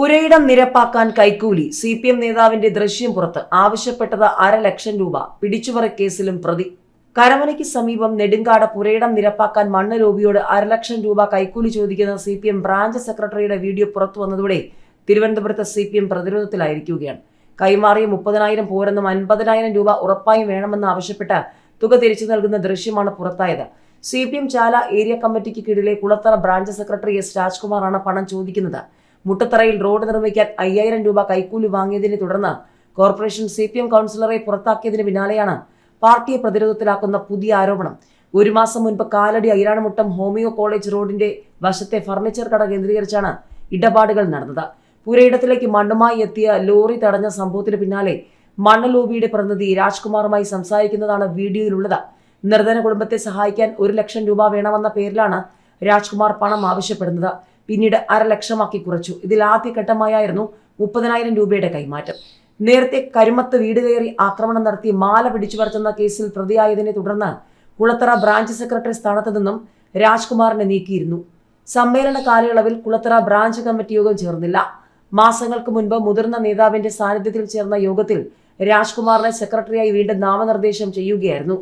പുരയിടം നിരപ്പാക്കാൻ കൈക്കൂലി. C P M നേതാവിന്റെ ദൃശ്യം പുറത്ത്. ആവശ്യപ്പെട്ടത് ലക്ഷം രൂപ. പിടിച്ചുപറിക്കേസിലും പ്രതി. കരമനയ്ക്ക് സമീപം നെടുങ്കാട് പുരയിടം നിരപ്പാക്കാൻ മണ്ണ് ലോബിയോട് അരലക്ഷം രൂപ കൈക്കൂലി ചോദിക്കുന്ന സി പി എം ബ്രാഞ്ച് സെക്രട്ടറിയുടെ വീഡിയോ പുറത്തു വന്നതോടെ തിരുവനന്തപുരത്ത് സി പി എം പ്രതിരോധത്തിലായിരിക്കുകയാണ്. കൈമാറിയ മുപ്പതിനായിരം പോരെന്നും അൻപതിനായിരം രൂപ ഉറപ്പായും വേണമെന്ന് ആവശ്യപ്പെട്ട് തുക തിരിച്ചു നൽകുന്ന ദൃശ്യമാണ് പുറത്തായത്. C P M Chala area കമ്മിറ്റിക്ക് കീഴിലെ കുളത്തറ ബ്രാഞ്ച് സെക്രട്ടറി എസ് രാജ്കുമാറാണ് പണം ചോദിക്കുന്നത്. മുട്ടത്തറയിൽ റോഡ് നിർമ്മിക്കാൻ അയ്യായിരം രൂപ കൈക്കൂലി വാങ്ങിയതിനെ തുടർന്ന് കോർപ്പറേഷൻ സി പി എം കൗൺസിലറെ പുറത്താക്കിയതിന് പിന്നാലെയാണ് പാർട്ടിയെ പ്രതിരോധത്തിലാക്കുന്ന പുതിയ ആരോപണം. ഒരു മാസം മുൻപ് കാലടി ഐരാണമുട്ടം ഹോമിയോ കോളേജ് റോഡിന്റെ വശത്തെ ഫർണിച്ചർ കട കേന്ദ്രീകരിച്ചാണ് ഇടപാടുകൾ നടന്നത്. പുരയിടത്തിലേക്ക് മണ്ണുമായി എത്തിയ ലോറി തടഞ്ഞ സംഭവത്തിന് പിന്നാലെ മണ്ണ് ലോബിയുടെ പ്രതിനിധി രാജ്കുമാറുമായി സംസാരിക്കുന്നതാണ് വീഡിയോയിലുള്ളത്. നിർധന കുടുംബത്തെ സഹായിക്കാൻ ഒരു ലക്ഷം രൂപ വേണമെന്ന പേരിലാണ് രാജ്കുമാർ പണം ആവശ്യപ്പെടുന്നത്. പിന്നീട് അര ലക്ഷമാക്കി കുറച്ചു. ഇതിൽ ആദ്യഘട്ടമായായിരുന്നു മുപ്പതിനായിരം രൂപയുടെ കൈമാറ്റം. നേരത്തെ കരുമത്ത് വീട് കയറി ആക്രമണം നടത്തി മാല പിടിച്ചു പറിച്ചെന്ന കേസിൽ പ്രതിയായതിനെ തുടർന്ന് കുളത്തറ ബ്രാഞ്ച് സെക്രട്ടറി സ്ഥാനത്ത് നിന്നും രാജ്കുമാറിനെ നീക്കിയിരുന്നു. സമ്മേളന കാലയളവിൽ കുളത്തറ ബ്രാഞ്ച് കമ്മിറ്റി യോഗം ചേർന്നില്ല. മാസങ്ങൾക്ക് മുൻപ് മുതിർന്ന നേതാവിന്റെ സാന്നിധ്യത്തിൽ ചേർന്ന യോഗത്തിൽ രാജ്കുമാറിനെ സെക്രട്ടറിയായി വീണ്ടും നാമനിർദ്ദേശം ചെയ്യുകയായിരുന്നു.